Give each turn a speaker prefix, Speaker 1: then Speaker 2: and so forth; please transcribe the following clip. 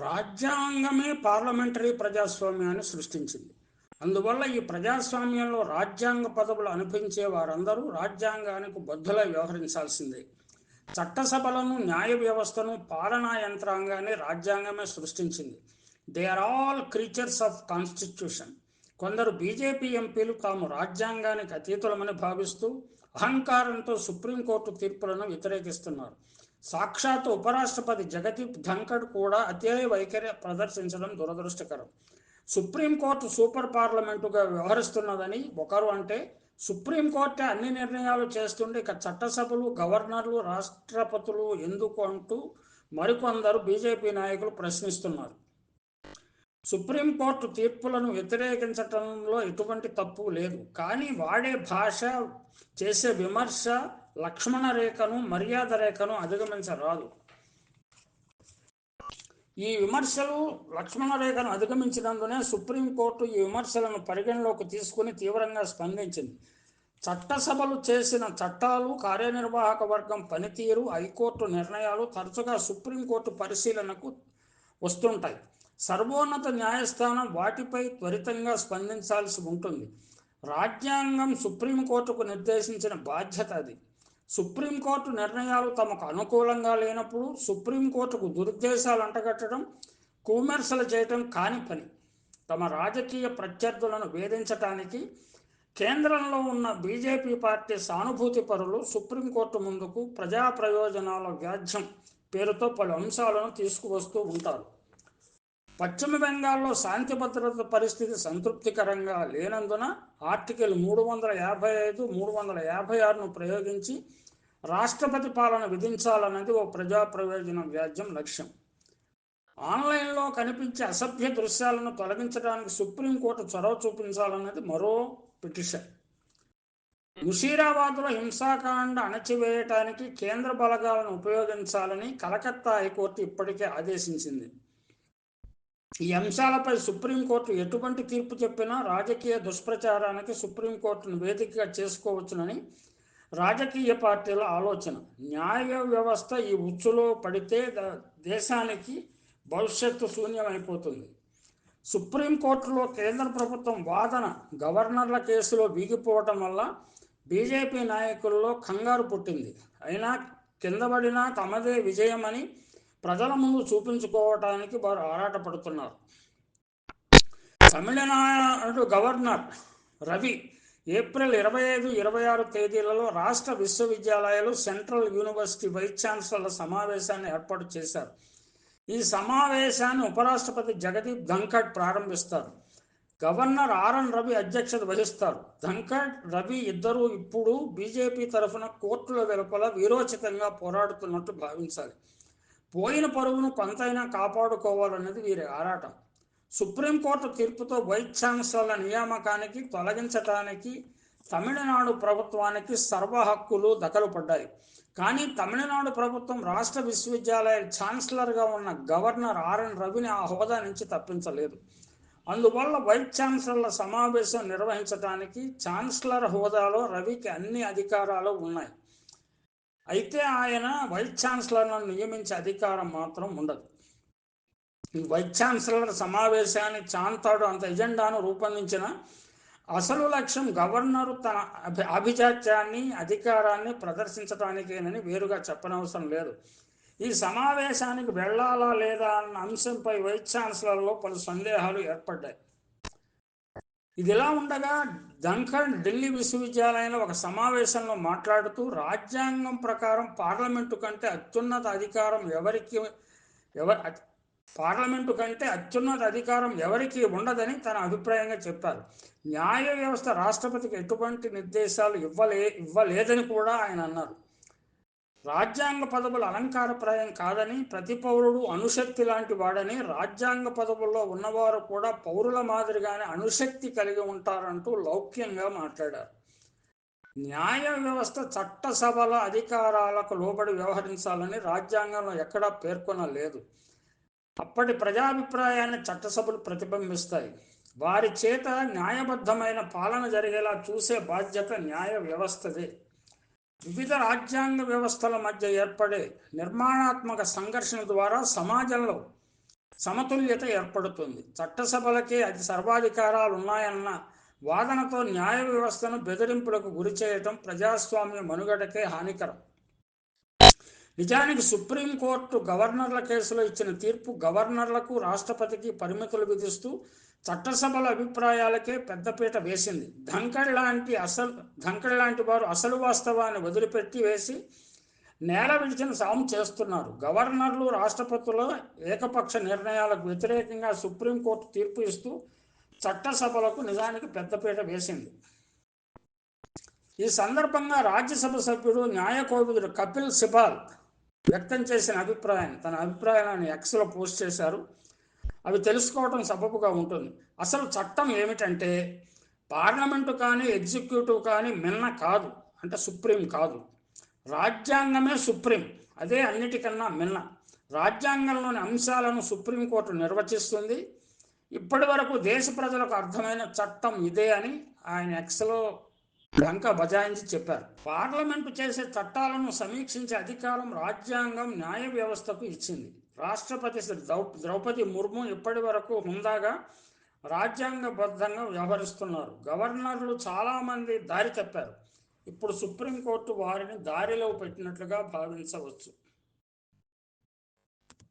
Speaker 1: రాజ్యాంగమే parliamentary ప్రజాస్వామ్యాన్ని సృష్టించింది. అందువల్ల ఈ ప్రజాస్వామ్యంలో రాజ్యాంగ పదవులు అనిపించే వారందరూ రాజ్యాంగానికి బద్దులై వ్యవహరించాల్సిందే. చట్టసభలను న్యాయ వ్యవస్థను పాలనా యంత్రాంగాన్ని రాజ్యాంగమే సృష్టించింది. They are all creatures of constitution కొందరు బీజేపీ ఎంపీలు తాము రాజ్యాంగానికి అతీతులమని భావిస్తూ అహంకారంతో సుప్రీంకోర్టు తీర్పులను వ్యతిరేకిస్తున్నారు. సాక్షాత్ ఉపరాష్ట్రపతి జగదీప్ ధంకడ్ కూడా అదే వైఖరి ప్రదర్శించడం దురదృష్టకరం. సుప్రీంకోర్టు సూపర్ పార్లమెంటుగా వ్యవహరిస్తున్నదని ఒకరు అంటే సుప్రీంకోర్టే అన్ని నిర్ణయాలు చేస్తుండే ఇక చట్టసభలు గవర్నర్లు రాష్ట్రపతులు ఎందుకు అంటూ మరికొందరు బీజేపీ నాయకులు ప్రశ్నిస్తున్నారు. సుప్రీంకోర్టు తీర్పులను వ్యతిరేకించటంలో ఎటువంటి తప్పు లేదు. కానీ వాడే భాష చేసే విమర్శ లక్ష్మణ రేఖను మర్యాద రేఖను అధిగమించరాదు. ఈ విమర్శలు లక్ష్మణ రేఖను అధిగమించినందునే సుప్రీంకోర్టు ఈ విమర్శలను పరిగణలోకి తీసుకుని తీవ్రంగా స్పందించింది. చట్టసభలు చేసిన చట్టాలు కార్యనిర్వాహక వర్గం పనితీరు హైకోర్టు నిర్ణయాలు తరచుగా సుప్రీంకోర్టు పరిశీలనకు వస్తుంటాయి. సర్వోన్నత న్యాయస్థానం వాటిపై త్వరితంగా స్పందించాల్సి ఉంటుంది. రాజ్యాంగం సుప్రీంకోర్టుకు నిర్దేశించిన బాధ్యత అది. సుప్రీంకోర్టు నిర్ణయాలు తమకు అనుకూలంగా లేనప్పుడు సుప్రీంకోర్టుకు దురుద్దేశాలు అంటగట్టడం కువిమర్శలు చేయటం కాని పని. తమ రాజకీయ ప్రత్యర్థులను వేధించటానికి కేంద్రంలో ఉన్న బీజేపీ పార్టీ సానుభూతి పరులు సుప్రీంకోర్టు ముందుకు ప్రజా ప్రయోజనాల వ్యాజ్యం పేరుతో పలు అంశాలను తీసుకువస్తూ ఉంటారు. పశ్చిమ బెంగాల్లో శాంతి భద్రత పరిస్థితి సంతృప్తికరంగా లేనందున ఆర్టికల్ మూడు వందల యాభై ఐదు మూడు వందల యాభై ఆరును ప్రయోగించి రాష్ట్రపతి పాలన విధించాలన్నది ఓ ప్రజా ప్రయోజన వ్యాజ్యం లక్ష్యం. ఆన్లైన్లో కనిపించే అసభ్య దృశ్యాలను తొలగించడానికి సుప్రీంకోర్టు చొరవ చూపించాలన్నది మరో పిటిషన్. ముషీరాబాద్లో హింసాకాండ అణచివేయటానికి కేంద్ర బలగాలను ఉపయోగించాలని కలకత్తా హైకోర్టు ఇప్పటికే ఆదేశించింది. ఈ అంశాలపై సుప్రీంకోర్టు ఎటువంటి తీర్పు చెప్పినా రాజకీయ దుష్ప్రచారానికి సుప్రీంకోర్టును వేదికగా చేసుకోవచ్చునని రాజకీయ పార్టీల ఆలోచన. న్యాయ వ్యవస్థ ఈ ఉచ్చులో పడితే దేశానికి భవిష్యత్తు శూన్యమైపోతుంది. సుప్రీంకోర్టులో కేంద్ర ప్రభుత్వం వాదన గవర్నర్ల కేసులో వీగిపోవటం వల్ల బీజేపీ నాయకుల్లో కంగారు పుట్టింది. అయినా కిందబడినా తమదే విజయమని ప్రజల ముందు చూపించుకోవటానికి వారు ఆరాటపడుతున్నారు. తమిళనాడు గవర్నర్ రవి ఏప్రిల్ ఇరవై ఐదు ఇరవై ఆరు తేదీలలో రాష్ట్ర విశ్వవిద్యాలయాలు సెంట్రల్ యూనివర్సిటీ వైస్ ఛాన్సలర్ల సమావేశాన్ని ఏర్పాటు చేశారు. ఈ సమావేశాన్ని ఉపరాష్ట్రపతి జగదీప్ ధంకడ్ ప్రారంభిస్తారు. గవర్నర్ ఆర్ఎన్ రవి అధ్యక్షత వహిస్తారు. ధంకడ్ రవి ఇద్దరు ఇప్పుడు బీజేపీ తరఫున కోర్టుల వెలుపల వీరోచితంగా పోరాడుతున్నట్టు భావించాలి. పోయిన పరువును కొంతైనా కాపాడుకోవాలన్నది వీరి ఆరాటం. సుప్రీంకోర్టు తీర్పుతో వైస్ ఛాన్సలర్ల నియామకానికి తొలగించటానికి తమిళనాడు ప్రభుత్వానికి సర్వ హక్కులు దఖలు పడ్డాయి. కానీ తమిళనాడు ప్రభుత్వం రాష్ట్ర విశ్వవిద్యాలయ ఛాన్సలర్గా ఉన్న గవర్నర్ ఆర్ఎన్ రవిని ఆ హోదా నుంచి తప్పించలేదు. అందువల్ల వైస్ ఛాన్సలర్ల సమావేశం నిర్వహించడానికి ఛాన్సలర్ హోదాలో రవికి అన్ని అధికారాలు ఉన్నాయి. అయితే ఆయన వైస్ ఛాన్సలర్ను నియమించే అధికారం మాత్రం ఉండదు. ఈ వైస్ ఛాన్సలర్ సమావేశాన్ని చాంతాడు అంత ఎజెండాను రూపొందించిన అసలు లక్ష్యం గవర్నరు తన అభి అభిజాత్యాన్ని అధికారాన్ని ప్రదర్శించడానికేనని వేరుగా చెప్పనవసరం లేదు. ఈ సమావేశానికి వెళ్ళాలా లేదా అన్న అంశంపై వైస్ ఛాన్సలర్లో పలు సందేహాలు ఏర్పడ్డాయి. ఇది ఎలా ఉండగా దంఖన్ ఢిల్లీ విశ్వవిద్యాలయంలో ఒక సమావేశంలో మాట్లాడుతూ రాజ్యాంగం ప్రకారం పార్లమెంటు కంటే అత్యున్నత అధికారం ఎవరికి ఎవరి పార్లమెంటు కంటే అత్యున్నత అధికారం ఎవరికి ఉండదని తన అభిప్రాయంగా చెప్పారు. న్యాయ వ్యవస్థ రాష్ట్రపతికి ఎటువంటి నిర్దేశాలు ఇవ్వలే ఇవ్వలేదని కూడా ఆయన అన్నారు. రాజ్యాంగ పదవులు అలంకారప్రాయం కాదని ప్రతి పౌరుడు అణుశక్తి లాంటి వాడని రాజ్యాంగ పదవుల్లో ఉన్నవారు కూడా పౌరుల మాదిరిగానే అణుశక్తి కలిగి ఉంటారంటూ లౌక్యంగా మాట్లాడారు. న్యాయ వ్యవస్థ చట్టసభల అధికారాలకు లోబడి వ్యవహరించాలని రాజ్యాంగంలో ఎక్కడా పేర్కొనలేదు అప్పటి ప్రజాభిప్రాయాన్ని చట్టసభలు ప్రతిబింబిస్తాయి. వారి చేత న్యాయబద్ధమైన పాలన జరిగేలా చూసే బాధ్యత న్యాయ వ్యవస్థదే. వివిధ రాజ్యాంగ వ్యవస్థల మధ్య ఏర్పడే నిర్మాణాత్మక సంఘర్షణ ద్వారా సమాజంలో సమతుల్యత ఏర్పడుతుంది. చట్టసభలకే అది సర్వాధికారాలు ఉన్నాయన్న వాదనతో న్యాయ వ్యవస్థను బెదిరింపులకు గురి చేయటం ప్రజాస్వామ్య మనుగడకే హానికరం. నిజానికి సుప్రీంకోర్టు గవర్నర్ల కేసులో ఇచ్చిన తీర్పు గవర్నర్లకు రాష్ట్రపతికి పరిమితులు విధిస్తూ చట్టసభల అభిప్రాయాలకే పెద్దపీట వేసింది. ధంకడ్ లాంటి అసలు ధంకడ్ లాంటి వారు అసలు వాస్తవాన్ని వదిలిపెట్టి వేసి నేల విడిచిన సాము చేస్తున్నారు. గవర్నర్లు రాష్ట్రపతుల ఏకపక్ష నిర్ణయాలకు వ్యతిరేకంగా సుప్రీంకోర్టు తీర్పు ఇస్తూ చట్టసభలకు నిజానికి పెద్దపీట వేసింది. ఈ సందర్భంగా రాజ్యసభ సభ్యుడు న్యాయకోవిదుడు కపిల్ సిబాల్ వ్యక్తం చేసిన అభిప్రాయాన్ని తన అభిప్రాయాన్ని ఎక్స్లో పోస్ట్ చేశారు. అవి తెలుసుకోవడం సబబుగా ఉంటుంది. అసలు చట్టం ఏమిటంటే పార్లమెంటు కానీ ఎగ్జిక్యూటివ్ కానీ మిన్న కాదు అంటే సుప్రీం కాదు. రాజ్యాంగమే సుప్రీం అదే అన్నిటికన్నా మిన్న. రాజ్యాంగంలోని అంశాలను సుప్రీంకోర్టు నిర్వచిస్తుంది. ఇప్పటి వరకు దేశ ప్రజలకు అర్థమైన చట్టం ఇదే అని ఆయన ఎక్స్లో డంక బజాయించి చెప్పారు. పార్లమెంటు చేసే చట్టాలను సమీక్షించే అధికారం రాజ్యాంగం న్యాయ వ్యవస్థకు ఇచ్చింది. రాష్ట్రపతి ద్రౌపది ముర్ము ఇప్పటి వరకు హుందాగా రాజ్యాంగబద్ధంగా వ్యవహరిస్తున్నారు. గవర్నర్లు చాలామంది దారి తప్పారు. ఇప్పుడు సుప్రీంకోర్టు వారిని దారిలో పెట్టినట్లుగా భావించవచ్చు.